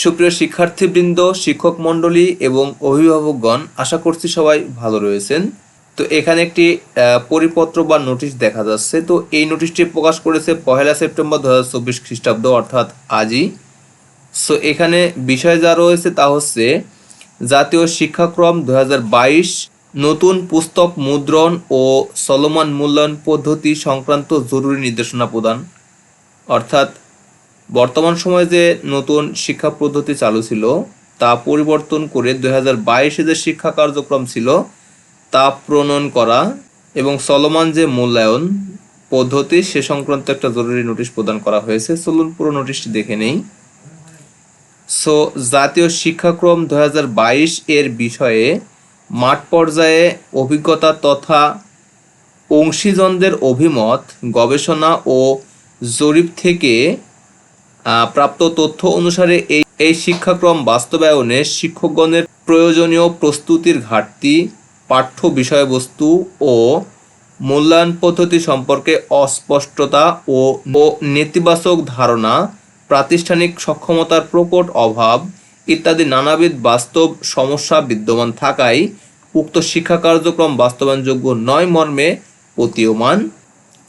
সুপ্রিয় শিক্ষার্থীবৃন্দ, শিক্ষক মণ্ডলী এবং অভিভাবকগণ, আশা করছি সবাই ভালো রয়েছেন। তো এখানে একটি পরিপত্র বা নোটিশ দেখা যাচ্ছে। তো এই নোটিশটি প্রকাশ করেছে পহেলা সেপ্টেম্বর দু হাজার চব্বিশ খ্রিস্টাব্দ, অর্থাৎ আজই। সো এখানে বিষয় যা রয়েছে তা হচ্ছে, জাতীয় শিক্ষাক্রম দু হাজার বাইশ, নতুন পুস্তক মুদ্রণ ও চলমান মূল্যায়ন পদ্ধতি সংক্রান্ত জরুরি নির্দেশনা প্রদান, অর্থাৎ বর্তমান সময়ে যে নতুন শিক্ষা পদ্ধতি চালু ছিল, তা পরিবর্তন করে দুই হাজার বাইশে যে শিক্ষা কার্যক্রম ছিল, তা প্রণয়ন করা এবং চলমান যে মূল্যায়ন পদ্ধতি, সে সংক্রান্ত একটা জরুরি নোটিশ প্রদান করা হয়েছে। চলুন পুরো নোটিশটি দেখে নেই। সো, জাতীয় শিক্ষাক্রম দু হাজার বাইশ এর বিষয়ে মাঠ পর্যায়ে অভিজ্ঞতা তথা অংশীজনদের অভিমত, গবেষণা ও জরিপ থেকে প্রাপ্ত তথ্য অনুসারে এই এই শিক্ষাক্রম বাস্তবায়নে শিক্ষকগণের প্রয়োজনীয় প্রস্তুতির ঘাটতি, পাঠ্য বিষয়বস্তু ও মূল্যায়ন পদ্ধতি সম্পর্কে অস্পষ্টতা ও নেতিবাচক ধারণা, প্রাতিষ্ঠানিক সক্ষমতার প্রকট অভাব ইত্যাদি নানাবিধ বাস্তব সমস্যা বিদ্যমান থাকায় উক্ত শিক্ষা কার্যক্রম বাস্তবায়নযোগ্য নয় মর্মে প্রতীয়মান।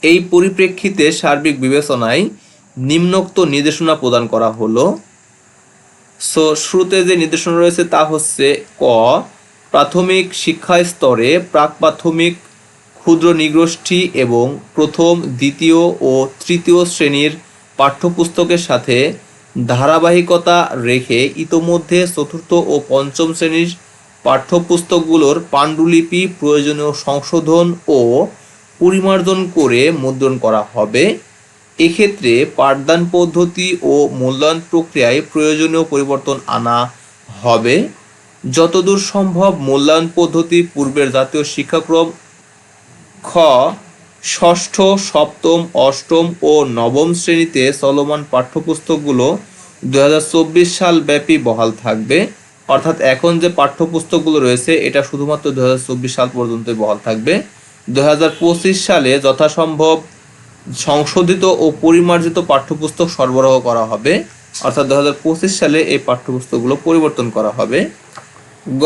এই পরিপ্রেক্ষিতে সার্বিক বিবেচনায় নিম্নোক্ত নির্দেশনা প্রদান করা হলো। সো শুরুতে যে নির্দেশনা রয়েছে তা হচ্ছে ক, প্রাথমিক শিক্ষা স্তরে প্রাক প্রাথমিক ক্ষুদ্র নিগোষ্ঠী এবং প্রথম, দ্বিতীয় ও তৃতীয় শ্রেণির পাঠ্যপুস্তকের সাথে ধারাবাহিকতা রেখে ইতোমধ্যে চতুর্থ ও পঞ্চম শ্রেণির পাঠ্যপুস্তকগুলোর পাণ্ডুলিপি, প্রয়োজনীয় সংশোধন ও পরিমার্জন করে মুদ্রণ করা হবে। এক্ষেত্রে পাঠদান পদ্ধতি ও মূল্যায়ন প্রক্রিয়ায় প্রয়োজনীয় পরিবর্তন আনা হবে। যতদূর সম্ভব মূল্যায়ন পদ্ধতি পূর্বের জাতীয় শিক্ষাক্রম খ, ষষ্ঠ, সপ্তম, অষ্টম ও নবম শ্রেণীতে চলমান পাঠ্যপুস্তকগুলো দুই হাজার চব্বিশ সাল ব্যাপী বহাল থাকবে। অর্থাৎ এখন যে পাঠ্যপুস্তকগুলো রয়েছে, এটা শুধুমাত্র দুই হাজার চব্বিশ সাল পর্যন্ত বহাল থাকবে। দুই হাজার পঁচিশ সালে যথাসম্ভব সংশোধিত ও পরিমার্জিত পাঠ্যপুস্তক সরবরাহ করা হবে। অর্থাৎ দু হাজার পঁচিশ সালে এই পাঠ্যপুস্তকগুলো পরিবর্তন করা হবে। গ,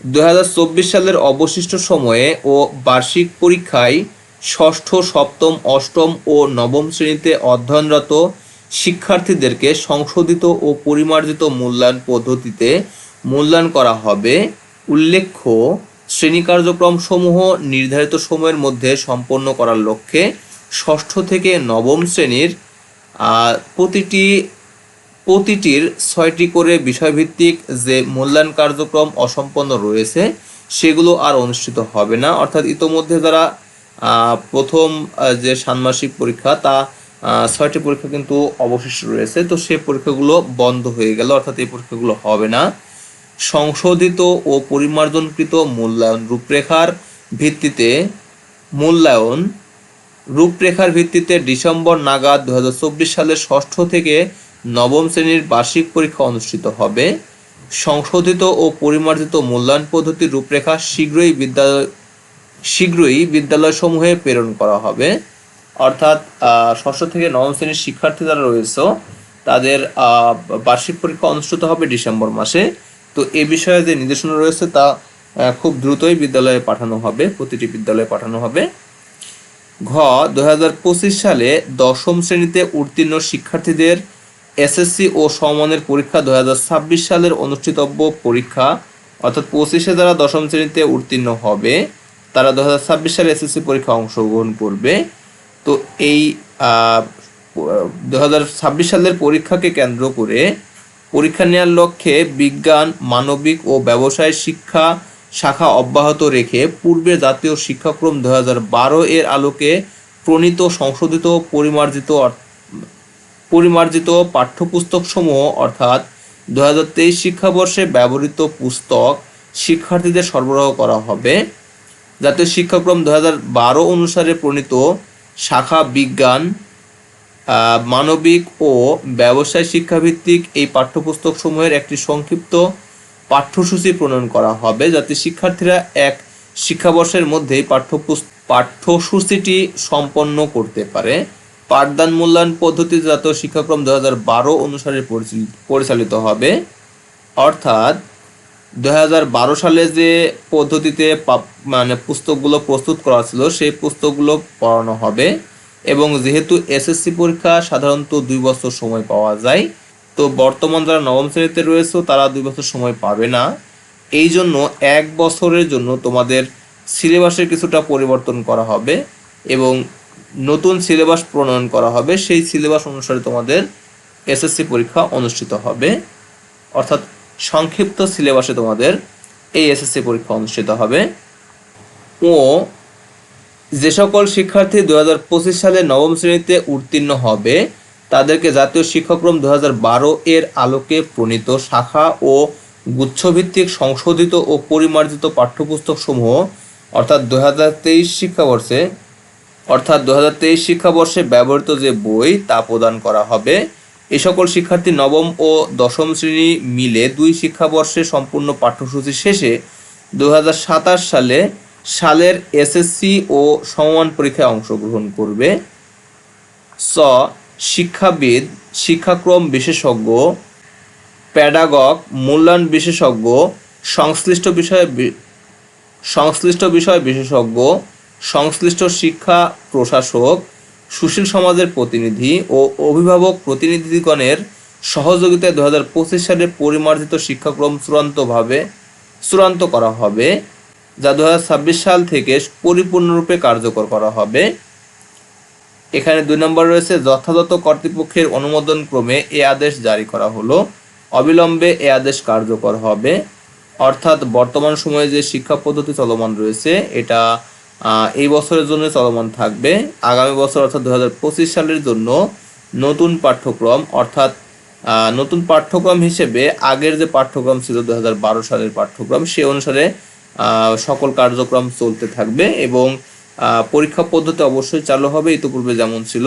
দুহাজার চব্বিশ সালের অবশিষ্ট সময়ে ও বার্ষিক পরীক্ষায় ষষ্ঠ, সপ্তম, অষ্টম ও নবম শ্রেণীতে অধ্যয়নরত শিক্ষার্থীদেরকে সংশোধিত ও পরিমার্জিত মূল্যায়ন পদ্ধতিতে মূল্যায়ন করা হবে। উল্লেখ্য, শ্রেণি কার্যক্রম সমূহ নির্ধারিত সময়ের মধ্যে সম্পন্ন করার লক্ষ্যে ষষ্ঠ থেকে নবম শ্রেণির প্রতিটি, প্রতিটির ছয়টি করে বিষয়ভিত্তিক যে মূল্যায়ন কার্যক্রম অসম্পন্ন রয়েছে, সেগুলো আর অনুষ্ঠিত হবে না। অর্থাৎ ইতোমধ্যে যারা প্রথম যে ষান্মাসিক পরীক্ষা, তা ছয়টি পরীক্ষা কিন্তু অবশিষ্ট রয়েছে। তো সেই পরীক্ষাগুলো বন্ধ হয়ে গেল, অর্থাৎ এই পরীক্ষাগুলো হবে না। সংশোধিত ও পরিমার্জনকৃত মূল্যায়ন রূপরেখার ভিত্তিতে মূল্যায়ন রূপরেখার ভিত্তিতে ডিসেম্বর নাগাদ দু সালের ষষ্ঠ থেকে নবম শ্রেণির বার্ষিক পরীক্ষা অনুষ্ঠিত হবে। সংশোধিত ও পরিমার্জিত মূল্যায়ন পদ্ধতির রূপরেখা শীঘ্রই বিদ্যালয়, শীঘ্রই বিদ্যালয়সমূহে প্রেরণ করা হবে। অর্থাৎ ষষ্ঠ থেকে নবম শ্রেণির শিক্ষার্থী যারা রয়েছে, তাদের বার্ষিক পরীক্ষা অনুষ্ঠিত হবে ডিসেম্বর মাসে। তো এ বিষয়ে যে নির্দেশনা রয়েছে তা খুব দ্রুতই বিদ্যালয়ে পাঠানো হবে, প্রতিটি বিদ্যালয়ে পাঠানো হবে। ঘ দু হাজার পঁচিশ সালে দশম শ্রেণীতে উত্তীর্ণ শিক্ষার্থীদের এসএসসি ও সমমানের পরীক্ষা দু হাজার ছাব্বিশ সালের অনুষ্ঠিতব্য পরীক্ষা। অর্থাৎ পঁচিশে যারা দশম শ্রেণীতে উত্তীর্ণ হবে, তারা দু হাজার ছাব্বিশ সালে এসএসসি পরীক্ষা অংশগ্রহণ করবে। তো এই দু হাজার ছাব্বিশ সালের পরীক্ষাকে কেন্দ্র করে পরীক্ষা নেওয়ার লক্ষ্যে বিজ্ঞান, মানবিক ও ব্যবসায় শিক্ষা শাখা অব্যাহত রেখে পূর্বে জাতীয় শিক্ষাক্রম হাজার বারো এর আলোকে প্রণীত সংশোধিত পরিমার্জিত পরিমার্জিত পাঠ্যপুস্তকসমূহ, অর্থাৎ দুহাজার তেইশ শিক্ষাবর্ষে ব্যবহৃত পুস্তক শিক্ষার্থীদের সরবরাহ করা হবে। জাতীয় শিক্ষাক্রম দু বারো অনুসারে প্রণীত শাখা বিজ্ঞান মানবিক ও ব্যবসায় শিক্ষাভিত্তিক এই পাঠ্যপুস্তক সমূহের একটি সংক্ষিপ্ত পাঠ্যসূচি প্রণয়ন করা হবে, যাতে শিক্ষার্থীরা এক শিক্ষাবর্ষের মধ্যেই পাঠ্যপুস্তক পাঠ্যসূচিটি সম্পন্ন করতে পারে। পাঠদান মূল্যায়ন পদ্ধতি জাতীয় শিক্ষাক্রম দু হাজার বারো অনুসারে পরিচালিত- হবে। অর্থাৎ দু বারো সালে যে পদ্ধতিতে মানে পুস্তকগুলো প্রস্তুত করা ছিল, সেই পুস্তকগুলো পড়ানো হবে। এবং যেহেতু এসএসসি পরীক্ষা, সাধারণত দুই বছর সময় পাওয়া যায়। তো বর্তমান যারা নবম শ্রেণীতে রয়েছে, তারা দুই বছর সময় পাবে না। এই জন্য এক বছরের জন্য তোমাদের সিলেবাসের কিছুটা পরিবর্তন করা হবে এবং নতুন সিলেবাস প্রণয়ন করা হবে। সেই সিলেবাস অনুসারে তোমাদের এসএসসি পরীক্ষা অনুষ্ঠিত হবে। অর্থাৎ সংক্ষিপ্ত সিলেবাসে তোমাদের এই এসএসসি পরীক্ষা অনুষ্ঠিত হবে। ও যে সকল শিক্ষার্থী দু হাজার পঁচিশ সালে নবম শ্রেণীতে উত্তীর্ণ হবে তাদেরকে জাতীয় শিক্ষাক্রম দু হাজার বারো এর আলোকে প্রণীত শাখা ও গুচ্ছভিত্তিক সংশোধিত ও পরিমার্জিত পাঠ্যপুস্তক সমূহ অর্থাৎ দু হাজার তেইশ শিক্ষাবর্ষে, অর্থাৎ দু হাজার তেইশ শিক্ষাবর্ষে ব্যবহৃত যে বই, তা প্রদান করা হবে। এ সকল শিক্ষার্থী নবম ও দশম শ্রেণি মিলে দুই শিক্ষাবর্ষে সম্পূর্ণ পাঠ্যসূচি শেষে দু হাজার সাতাশ সালে সালের এসএসসি ও সমমান পরীক্ষায় অংশগ্রহণ করবে। স শিক্ষাবিদ, শিক্ষাক্রম বিশেষজ্ঞ প্যাডাগক মূল্যায়ন বিশেষজ্ঞ, সংশ্লিষ্ট বিষয়ে সংশ্লিষ্ট বিষয় বিশেষজ্ঞ, সংশ্লিষ্ট শিক্ষা প্রশাসক, সুশীল সমাজের প্রতিনিধি ও অভিভাবক প্রতিনিধিগণের সহযোগিতায় দু হাজার পঁচিশ সালে পরিমার্জিত শিক্ষাক্রম চূড়ান্তভাবে, চূড়ান্ত করা হবে, যা দু হাজার ছাব্বিশ সাল থেকে পরিপূর্ণরূপে কার্যকর করা হবে। এখানে দুই নম্বর রয়েছে, যথাযথ কর্তৃপক্ষের অনুমোদন ক্রমে এ আদেশ জারি করা হলো। অবিলম্বে এ আদেশ কার্যকর হবে। অর্থাৎ বর্তমান সময়ে যে শিক্ষা পদ্ধতি চলমান রয়েছে, এটা এই বছরের জন্য চলমান থাকবে। আগামী বছর, অর্থাৎ দু হাজার পঁচিশ সালের জন্য নতুন পাঠ্যক্রম, অর্থাৎ নতুন পাঠ্যক্রম হিসেবে আগের যে পাঠ্যক্রম ছিল দু হাজার বারো সালের পাঠ্যক্রম, সে অনুসারে সকল কার্যক্রম চলতে থাকবে এবং পরীক্ষা পদ্ধতি অবশ্যই চালু হবে। ইতিপূর্বে যেমন ছিল